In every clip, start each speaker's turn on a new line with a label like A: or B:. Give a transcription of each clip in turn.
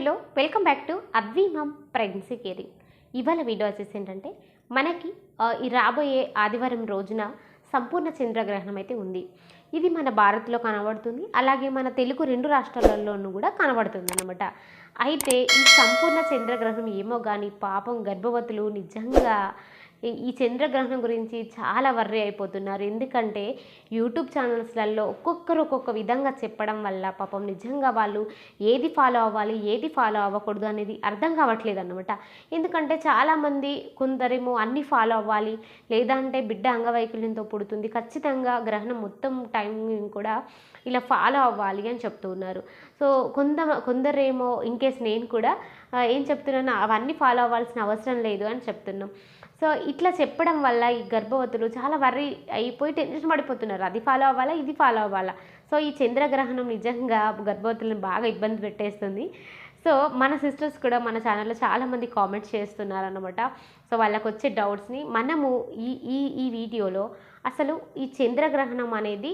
A: Hello welcome back to Advi mom pregnancy caring. ఇవాళ video వచ్చేసి ఏంటంటే మనకి ఈ రాబోయే ఆదివారం రోజున సంపూర్ణ చంద్రగ్రహణం అయితే ఉంది. ఇది మన భారత్లో కనబడుతుంది అలాగే మన తెలుగు రెండు రాష్ట్రాలలోనూ కూడా కనబడుతుంది అనమాట అయితే ఈ సంపూర్ణ చంద్రగ్రహణం ఏమో కానీ పాపం గర్భవతులు నిజంగా ఈ- చంద్రగ్రహణం గురించి చాలా వర్రీ అయిపోతున్నారు. ఎందుకంటే యూట్యూబ్ ఛానల్స్లలో ఒక్కొక్కరు ఒక్కొక్క విధంగా చెప్పడం వల్ల పాపం నిజంగా వాళ్ళు ఏది ఫాలో అవ్వాలి ఏది ఫాలో అవ్వకూడదు అనేది అర్థం కావట్లేదు అనమాట ఎందుకంటే చాలామంది కొందరేమో అన్నీ ఫాలో అవ్వాలి లేదంటే బిడ్డ అంగవైకల్యంతో పుడుతుంది ఖచ్చితంగా గ్రహణం మొత్తం టైమింగ్ కూడా ఇలా ఫాలో అవ్వాలి అని చెప్తూ ఉన్నారు సో కొంత కొందరేమో ఇన్ కేస్ నేను కూడా ఏం చెప్తున్నాను అవన్నీ ఫాలో అవ్వాల్సిన అవసరం లేదు అని చెప్తున్నాం. సో ఇట్లా చెప్పడం వల్ల ఈ గర్భవతులు చాలా వర్రీ అయిపోయి టెన్షన్ పడిపోతున్నారు. అది ఫాలో అవ్వాలా ఇది ఫాలో అవ్వాలా? సో ఈ చంద్రగ్రహణం నిజంగా గర్భవతులను బాగా ఇబ్బంది పెట్టేస్తుంది. సో మన సిస్టర్స్ కూడా మన ఛానల్లో చాలామంది కామెంట్స్ చేస్తున్నారు అనమాట సో వాళ్ళకు వచ్చే డౌట్స్ని మనము ఈ ఈ ఈ వీడియోలో అసలు ఈ చంద్రగ్రహణం అనేది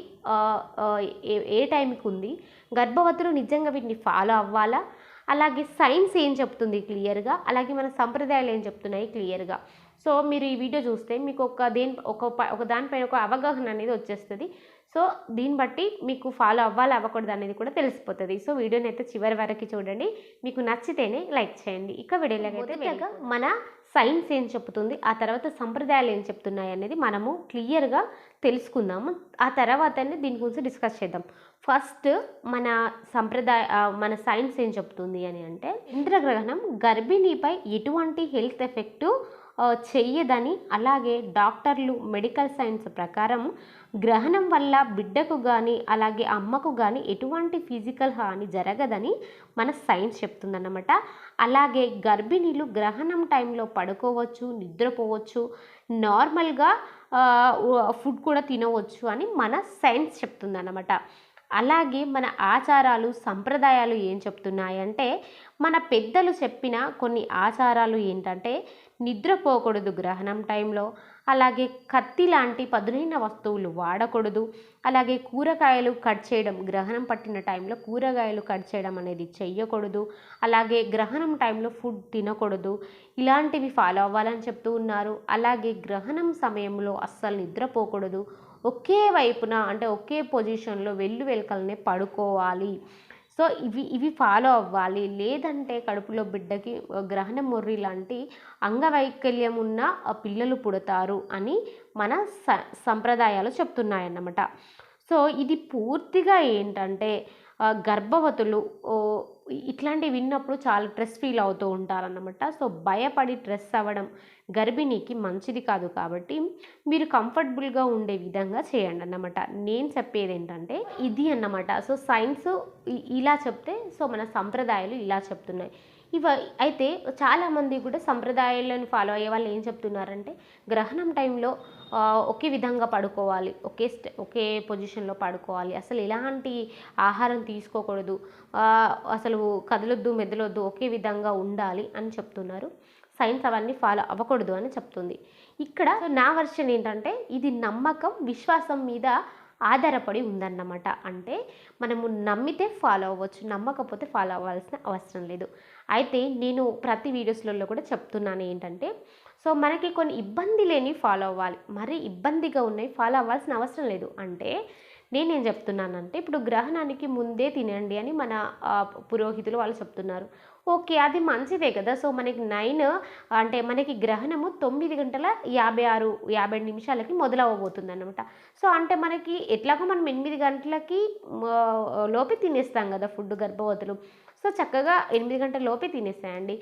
A: ఏ ఏ టైంకి ఉంది? గర్భవతులు నిజంగా వీటిని ఫాలో అవ్వాలా? అలాగే సైన్స్ ఏం చెప్తుంది క్లియర్గా అలాగే మన సంప్రదాయాలు ఏం చెప్తున్నాయి క్లియర్గా సో మీరు ఈ వీడియో చూస్తే మీకు ఒక దేని ఒక ఒక దానిపైన ఒక అవగాహన అనేది వచ్చేస్తుంది. సో దీన్ని బట్టి మీకు ఫాలో అవ్వాలి అవ్వకూడదు అనేది కూడా తెలిసిపోతుంది. సో వీడియోని అయితే చివరి వరకు చూడండి. మీకు నచ్చితేనే లైక్ చేయండి. ఇక మొదటగా మన సైన్స్ ఏం చెప్తుంది ఆ తర్వాత సంప్రదాయాలు ఏం చెప్తున్నాయి అనేది మనము క్లియర్గా తెలుసుకుందాము. ఆ తర్వాతనే దీని గురించి డిస్కస్ చేద్దాం. ఫస్ట్ మన సంప్రదాయ మన సైన్స్ ఏం చెప్తుంది అని అంటే ఇంద్రగ్రహణం గర్భిణీపై ఎటువంటి హెల్త్ ఎఫెక్టు చెయ్యదని అలాగే డాక్టర్లు మెడికల్ సైన్స్ ప్రకారం గ్రహణం వల్ల బిడ్డకు కానీ అలాగే అమ్మకు కానీ ఎటువంటి ఫిజికల్ హాని జరగదని మన సైన్స్ చెప్తుందన్నమాట. అలాగే గర్భిణీలు గ్రహణం టైంలో పడుకోవచ్చు నిద్రపోవచ్చు నార్మల్గా ఫుడ్ కూడా తినవచ్చు అని మన సైన్స్ చెప్తుందన్నమాట. అలాగే మన ఆచారాలు సంప్రదాయాలు ఏం చెప్తున్నాయంటే మన పెద్దలు చెప్పిన కొన్ని ఆచారాలు ఏంటంటే నిద్రపోకూడదు గ్రహణం టైంలో. అలాగే కత్తి లాంటి పదునైన వస్తువులు వాడకూడదు. అలాగే కూరగాయలు కట్ చేయడం గ్రహణం పట్టిన టైంలో కూరగాయలు కట్ చేయడం అనేది చెయ్యకూడదు. అలాగే గ్రహణం టైంలో ఫుడ్ తినకూడదు. ఇలాంటివి ఫాలో అవ్వాలని చెప్తూ ఉన్నారు. అలాగే గ్రహణం సమయంలో అస్సలు నిద్రపోకూడదు. ఒకే వైపున అంటే ఒకే పొజిషన్లో వెల్లు వెలకలనే పడుకోవాలి. సో ఇవి ఇవి ఫాలో అవ్వాలి. లేదంటే కడుపులో బిడ్డకి గ్రహణ మొర్రి లాంటి అంగవైకల్యం ఉన్న పిల్లలు పుడతారు అని మన స సంప్రదాయాలు చెప్తున్నాయన్నమాట. సో ఇది పూర్తిగా ఏంటంటే గర్భవతులు ఇట్లాంటివి విన్నప్పుడు చాలా స్ట్రెస్ ఫీల్ అవుతూ ఉంటారన్నమాట. సో భయపడి స్ట్రెస్ అవ్వడం గర్భిణీకి మంచిది కాదు కాబట్టి మీరు కంఫర్టబుల్గా ఉండే విధంగా చేయండి అన్నమాట. నేను చెప్పేది ఏంటంటే ఇది అన్నమాట. సో సైన్స్ ఇలా చెప్తే సో మన సంప్రదాయాలు ఇలా చెప్తున్నాయి. ఇవ అయితే చాలామంది కూడా సంప్రదాయాలను ఫాలో అయ్యే వాళ్ళు ఏం చెప్తున్నారంటే గ్రహణం టైంలో ఒకే విధంగా పడుకోవాలి. ఒకే స్ట ఒకే పొజిషన్లో పడుకోవాలి. అసలు ఎలాంటి ఆహారం తీసుకోకూడదు. అసలు కదలొద్దు మెదలొద్దు ఒకే విధంగా ఉండాలి అని చెప్తున్నారు. సైన్స్ అవన్నీ ఫాలో అవ్వకూడదు అని చెప్తుంది. ఇక్కడ నా వర్షన్ ఏంటంటే ఇది నమ్మకం విశ్వాసం మీద ఆధారపడి ఉందన్నమాట. అంటే మనము నమ్మితే ఫాలో అవ్వచ్చు నమ్మకపోతే ఫాలో అవ్వాల్సిన అవసరం లేదు. అయితే నేను ప్రతి వీడియోస్లలో కూడా చెప్తున్నాను ఏంటంటే సో మనకి కొన్ని ఇబ్బంది లేని ఫాలో అవ్వాలి. మరీ ఇబ్బందిగా ఉన్నాయి ఫాలో అవ్వాల్సిన అవసరం లేదు. అంటే నేనేం చెప్తున్నానంటే ఇప్పుడు గ్రహణానికి ముందే తినండి అని మన పురోహితులు వాళ్ళు చెప్తున్నారు. ఓకే అది మంచిదే కదా. సో మనకి నైన్ అంటే మనకి గ్రహణము తొమ్మిది గంటల యాభై ఆరు యాభై నిమిషాలకి మొదలవ్వబోతుంది అనమాట సో అంటే మనకి ఎట్లాగో మనం ఎనిమిది గంటలకి లోపే తినేస్తాం కదా ఫుడ్ గర్భవతులు. సో చక్కగా ఎనిమిది గంటల లోపే తినేస్తాయండి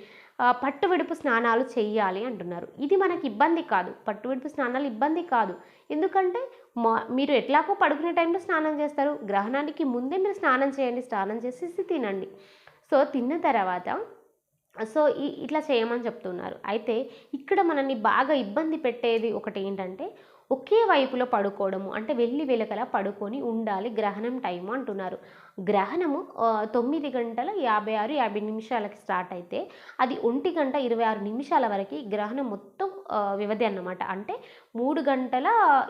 A: పట్టు విడుపు స్నానాలు చేయాలి అంటున్నారు. ఇది మనకి ఇబ్బంది కాదు. పట్టు విడుపు స్నానాలు ఇబ్బంది కాదు. ఎందుకంటే మా మీరు ఎట్లాగో పడుకునే టైంలో స్నానం చేస్తారు. గ్రహణానికి ముందే మీరు స్నానం చేయండి. స్నానం చేసేసి తినండి. సో తిన్న తర్వాత సో ఈ ఇట్లా చేయమని చెప్తున్నారు. అయితే ఇక్కడ మనల్ని బాగా ఇబ్బంది పెట్టేది ఒకటి ఏంటంటే ఒకే వైపులో పడుకోవడము అంటే వెళ్ళి వెలకల పడుకొని ఉండాలి గ్రహణం టైం అంటున్నారు. గ్రహణము తొమ్మిది గంటల యాభై ఆరు యాభై నిమిషాలకి స్టార్ట్ అయితే అది ఒంటి గంట ఇరవై ఆరు నిమిషాల వరకు గ్రహణం మొత్తం వ్యవధి అన్నమాట. అంటే మూడు గంటల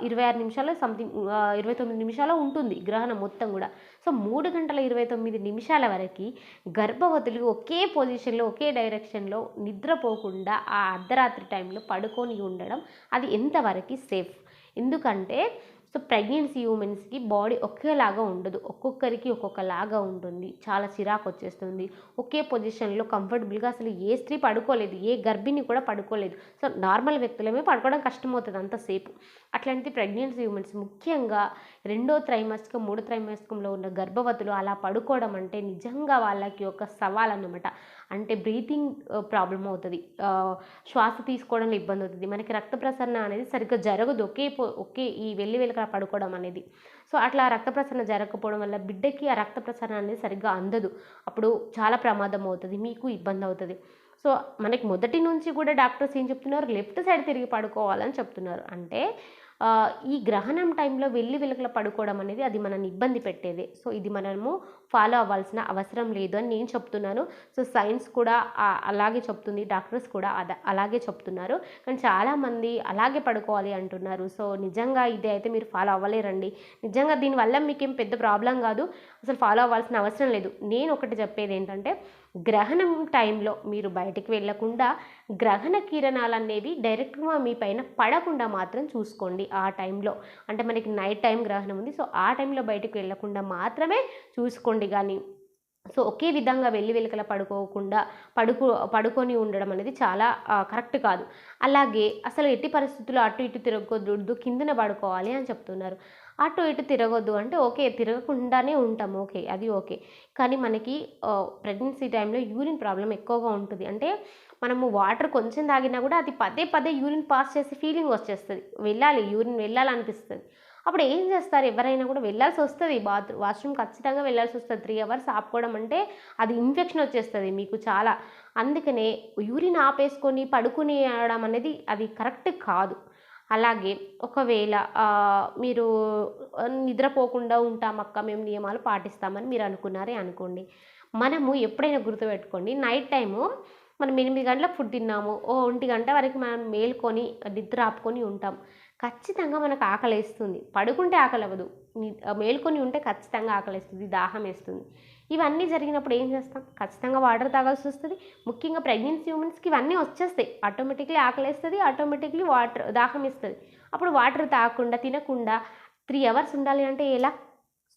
A: ఇరవై ఆరు నిమిషాలు సంథింగ్ ఇరవై తొమ్మిది నిమిషాలు ఉంటుంది గ్రహణం మొత్తం కూడా. సో మూడు గంటల ఇరవై తొమ్మిది నిమిషాల వరకు గర్భవతులు ఒకే పొజిషన్లో ఒకే డైరెక్షన్లో నిద్రపోకుండా ఆ అర్ధరాత్రి టైంలో పడుకొని ఉండడం అది ఎంతవరకు సేఫ్? ఎందుకంటే సో ప్రెగ్నెన్సీ ఉమెన్స్కి బాడీ ఒకేలాగా ఉండదు. ఒక్కొక్కరికి ఒక్కొక్కలాగా ఉంటుంది. చాలా చిరాకు వచ్చేస్తుంది. ఒకే పొజిషన్లో కంఫర్టబుల్గా అసలు ఏ స్త్రీ పడుకోలేదు. ఏ గర్భిణి కూడా పడుకోలేదు. సో నార్మల్ వ్యక్తులమే పడుకోవడం కష్టమవుతుంది అంతసేపు. అట్లాంటి ప్రెగ్నెన్సీ ఉమెన్స్ ముఖ్యంగా రెండో త్రైమాసికం మూడో త్రైమాసికంలో ఉన్న గర్భవతులు అలా పడుకోవడం అంటే నిజంగా వాళ్ళకి ఒక సవాల్ అన్నమాట అంటే బ్రీతింగ్ ప్రాబ్లం అవుతుంది. శ్వాస తీసుకోవడంలో ఇబ్బంది అవుతుంది. మనకి రక్త ప్రసరణ అనేది సరిగ్గా జరగదు. ఒకే పో- ఒకే ఈ వెళ్ళి వెళ్ళక పడుకోవడం అనేది. సో అట్లా రక్త ప్రసరణ జరగకపోవడం వల్ల బిడ్డకి ఆ రక్త ప్రసరణ అనేది సరిగ్గా అందదు. అప్పుడు చాలా ప్రమాదం అవుతుంది. మీకు ఇబ్బంది అవుతుంది. సో మనకి మొదటి నుంచి కూడా డాక్టర్స్ ఏం చెప్తున్నారు? లెఫ్ట్ సైడ్ తిరిగి పడుకోవాలని చెప్తున్నారు. అంటే ఈ గ్రహణం టైంలో వెళ్ళి వెలుకల పడుకోవడం అనేది అది మనల్ని ఇబ్బంది పెట్టేదే. సో ఇది మనము ఫాలో అవ్వాల్సిన అవసరం లేదు అని నేను చెప్తున్నాను. సో సైన్స్ కూడా అలాగే చెప్తుంది. డాక్టర్స్ కూడా అద అలాగే చెప్తున్నారు. కానీ చాలామంది అలాగే పడుకోవాలి అంటున్నారు. సో నిజంగా ఇది అయితే మీరు ఫాలో అవ్వలేరండి. నిజంగా దీనివల్ల మీకేం పెద్ద ప్రాబ్లం కాదు. అసలు ఫాలో అవ్వాల్సిన అవసరం లేదు. నేను ఒకటి చెప్పేది ఏంటంటే గ్రహణం టైంలో మీరు బయటికి వెళ్ళకుండా గ్రహణ కిరణాలు అనేవి డైరెక్ట్గా మీ పైన పడకుండా మాత్రం చూసుకోండి ఆ టైంలో. అంటే మనకి నైట్ టైం గ్రహణం ఉంది. సో ఆ టైంలో బయటికి వెళ్ళకుండా మాత్రమే చూసుకోండి కానీ సో ఒకే విధంగా వెళ్ళి వెలుకల పడుకోకుండా పడుకో పడుకొని ఉండడం అనేది చాలా కరెక్ట్ కాదు. అలాగే అసలు ఎట్టి పరిస్థితుల్లో అటు ఇటు తిరగొద్దు కిందన పడుకోవాలి అని చెప్తున్నారు. అటు ఇటు తిరగొద్దు అంటే ఓకే తిరగకుండానే ఉంటాం ఓకే అది ఓకే. కానీ మనకి ప్రెగ్నెన్సీ టైంలో యూరిన్ ప్రాబ్లం ఎక్కువగా ఉంటుంది. అంటే మనము వాటర్ కొంచెం తాగినా కూడా అది పదే పదే యూరిన్ పాస్ చేసే ఫీలింగ్ వచ్చేస్తుంది. వెళ్ళాలి యూరిన్ వెళ్ళాలనిపిస్తుంది. అప్పుడు ఏం చేస్తారు? ఎవరైనా కూడా వెళ్ళాల్సి వస్తుంది. బాత్రూమ్ వాష్రూమ్ ఖచ్చితంగా వెళ్ళాల్సి వస్తుంది. త్రీ అవర్స్ ఆపుకోవడం అంటే అది ఇన్ఫెక్షన్ వచ్చేస్తుంది మీకు చాలా. అందుకనే యూరిన్ ఆపేసుకొని పడుకునేయడం అనేది అది కరెక్ట్ కాదు. అలాగే ఒకవేళ మీరు నిద్రపోకుండా ఉంటామక్క మేము నియమాలు పాటిస్తామని మీరు అనుకున్నారే అనుకోండి. మనము ఎప్పుడైనా గుర్తుపెట్టుకోండి నైట్ టైము మనం ఎనిమిది గంటల ఫుడ్ తిన్నాము ఓ ఒంటి గంట వరకు మనం మేల్కొని నిద్ర ఆపుకొని ఉంటాం. ఖచ్చితంగా మనకు ఆకలి వేస్తుంది పడుకుంటే ఆకలి అవ్వదు మేల్కొని ఉంటే ఖచ్చితంగా ఆకలి వేస్తుంది దాహం వేస్తుంది. ఇవన్నీ జరిగినప్పుడు ఏం చేస్తాం? ఖచ్చితంగా వాటర్ తాగాల్సి వస్తుంది. ముఖ్యంగా ప్రెగ్నెన్సీ ఉమెన్స్కి ఇవన్నీ వచ్చేస్తాయి. ఆటోమేటిక్లీ ఆకలి వేస్తుంది ఆటోమేటిక్లీ వాటర్ దాహం వేస్తుంది అప్పుడు వాటర్ తాగకుండా తినకుండా త్రీ అవర్స్ ఉండాలి అంటే ఎలా?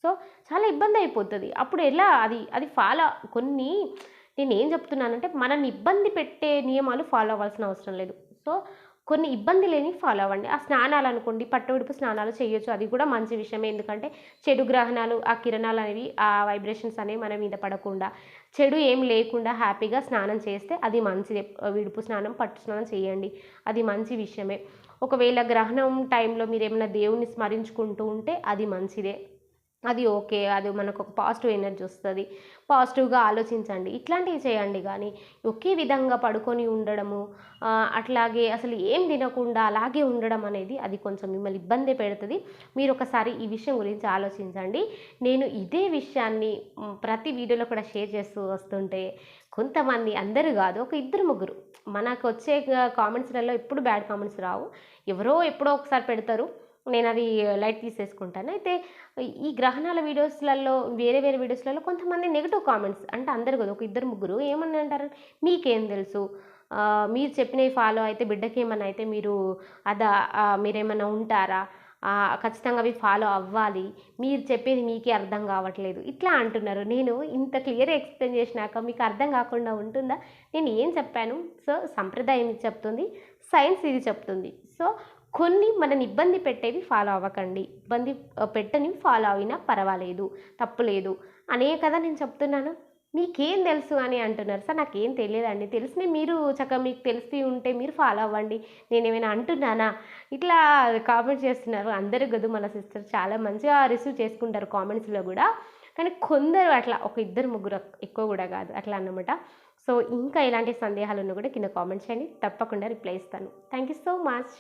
A: సో చాలా ఇబ్బంది అయిపోతుంది. అప్పుడు ఎలా అది అది ఫాలో కొన్ని నేను ఏం చెప్తున్నానంటే మనల్ని ఇబ్బంది పెట్టే నియమాలు ఫాలో అవ్వాల్సిన అవసరం లేదు. సో కొన్ని ఇబ్బంది లేని ఫాలో అవ్వండి. ఆ స్నానాలు అనుకోండి పట్టువిడుపు స్నానాలు చేయొచ్చు. అది కూడా మంచి విషయమే. ఎందుకంటే చెడు గ్రహణాలు ఆ కిరణాలు అనేవి ఆ వైబ్రేషన్స్ అనేవి మన మీద పడకుండా చెడు ఏం లేకుండా హ్యాపీగా స్నానం చేస్తే అది మంచిదే. విడుపు స్నానం పట్టు స్నానం చేయండి. అది మంచి విషయమే. ఒకవేళ గ్రహణం టైంలో మీరు ఏమైనా దేవుణ్ణి స్మరించుకుంటూ ఉంటే అది మంచిదే. అది ఓకే అది మనకు ఒక పాజిటివ్ ఎనర్జీ వస్తుంది. పాజిటివ్గా ఆలోచించండి ఇట్లాంటివి చేయండి కానీ ఒకే విధంగా పడుకొని ఉండడము అట్లాగే అసలు ఏం తినకుండా అలాగే ఉండడం అనేది అది కొంచెం మిమ్మల్ని ఇబ్బంది పెడుతుంది. మీరు ఒకసారి ఈ విషయం గురించి ఆలోచించండి. నేను ఇదే విషయాన్ని ప్రతి వీడియోలో కూడా షేర్ చేస్తూ వస్తుంటే కొంతమంది అందరూ కాదు ఒక ఇద్దరు ముగ్గురు మనకు వచ్చే కామెంట్స్లలో ఎప్పుడు బ్యాడ్ కామెంట్స్ రావు. ఎవరో ఎప్పుడో ఒకసారి పెడతారు. నేను అది లైట్ తీసేసుకుంటాను. అయితే ఈ గ్రహణాల వీడియోస్లలో వేరే వేరే వీడియోస్లలో కొంతమంది నెగిటివ్ కామెంట్స్ అంటే అందరు కదా ఒక ఇద్దరు ముగ్గురు ఏమని అంటారు మీకేం తెలుసు? మీరు చెప్పినవి ఫాలో అయితే బిడ్డకి ఏమన్నా అయితే మీరు అదా మీరేమైనా మీరేమన్నా ఉంటారా? ఖచ్చితంగా అవి ఫాలో అవ్వాలి. మీరు చెప్పేది మీకే అర్థం కావట్లేదు. ఇట్లా అంటున్నారు. నేను ఇంత క్లియర్ ఎక్స్ప్లెయిన్ చేసినాక మీకు అర్థం కాకుండా ఉంటుందా? నేను ఏం చెప్పాను? సో సంప్రదాయం ఇది చెప్తుంది. సైన్స్ ఇది చెప్తుంది. సో కొన్ని మనని ఇబ్బంది పెట్టేవి ఫాలో అవ్వకండి. ఇబ్బంది పెట్టని ఫాలో అయినా పర్వాలేదు తప్పులేదు అనే కదా నేను చెప్తున్నాను. మీకేం తెలుసు అని అంటున్నారు. సార్ నాకేం తెలియదండి. తెలిసిన మీరు చక్కగా మీకు తెలిసి ఉంటే మీరు ఫాలో అవ్వండి. నేను ఏమైనా అంటున్నానా? ఇట్లా కామెంట్ చేస్తున్నారు. అందరూ గదు మన సిస్టర్ చాలా మంచిగా రిసీవ్ చేసుకుంటారు కామెంట్స్లో కూడా. కానీ కొందరు అట్లా ఒక ఇద్దరు ముగ్గురు ఎక్కువ కూడా కాదు. అట్లా అన్నమాట. సో ఇంకా ఎలాంటి సందేహాలు ఉన్నా కూడా కింద కామెంట్ చేయండి. తప్పకుండా రిప్లై ఇస్తాను. Thank you so much